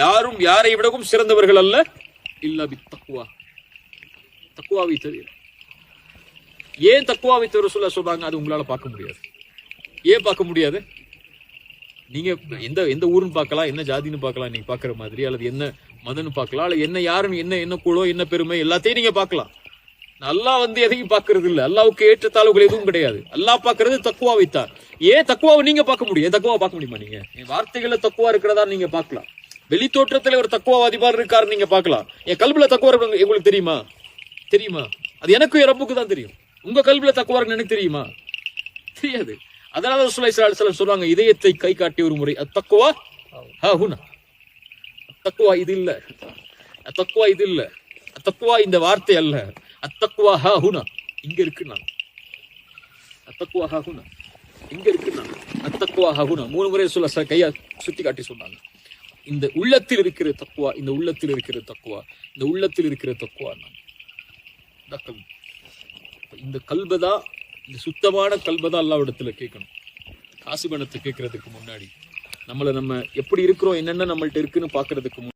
யாரும் யாரை விடவும் சிறந்தவர்கள் அல்ல இல்லா பி தக்குவா தக்குவாவை தவிர. ஏன் தக்குவாவை தவிர சொல்ல சொல்றாங்க? அது உங்களால பார்க்க முடியாது. ஏன் பார்க்க முடியாது? நீங்க எந்த எந்த ஊருன்னு பார்க்கலாம் என்ன ஜாதின்னு பார்க்கலாம் நீங்க பாக்குற மாதிரி அல்லது என்ன மதன்னு பார்க்கலாம் அல்லது என்ன யாருன்னு என்ன என்ன குழோ என்ன பெருமை எல்லாத்தையும் நீங்க பார்க்கலாம். நல்லா வந்து எதையும் பார்க்கறது இல்லை. அல்லாவுக்கு ஏற்ற தாழ்வுகள் எதுவும் கிடையாது. அல்லா பார்க்கறது தக்குவா வைத்தார் ஏன் தக்குவாவை நீங்க பார்க்க முடியும்? ஏன் தக்குவா பார்க்க முடியுமா நீங்க? வார்த்தைகளில் வார்த்தைகள்ல தக்குவா இருக்கிறதா நீங்க பார்க்கலாம். வெளி தோற்றத்தில் ஒரு தக்குவாவாதி மாதிரி இருக்காரு நீங்க பார்க்கலாம். என் கல்வில தக்குவா உங்களுக்கு தெரியுமா? தெரியுமா? அது எனக்கும் என் ரப்புக்கு தான் தெரியும். உங்க கல்வில தக்குவா எனக்கு தெரியுமா? தெரியாது. அதனால ரசூலுல்லாஹி ஸல்லல்லாஹு அலைஹி சொல்றாங்க இதயத்தை கை காட்டி ஒரு முறை அத்தக்குவா ஹா ஹுனா. தக்குவா இது இல்ல. தக்குவா இது இல்ல. தக்குவா இந்த வார்த்தை அல்ல. அத்தக்குவா ஹா ஹுனா. இங்க இருக்கு நான். அத்தக்குவா ஹா ஹுனா. இங்க இருக்கு நான். அத்தக்குவா ஹா ஹுனா. மூணு முறை சொல்ல கையா சுத்தி காட்டி சொன்னாங்க. இந்த உள்ளத்தில் இருக்கிற தக்குவா இந்த உள்ளத்தில் இருக்கிற தக்குவா இந்த உள்ளத்தில் இருக்கிற தக்குவா நான். இந்த கல்வி. இந்த கல்பதா இந்த சுத்தமான கல்பதா அல்லாவிடத்துல கேட்கணும். காசு பணத்தை கேட்கறதுக்கு முன்னாடி. நம்மளை நம்ம எப்படி இருக்கிறோம் என்னென்ன நம்மள்ட்ட இருக்குன்னு பாக்குறதுக்கு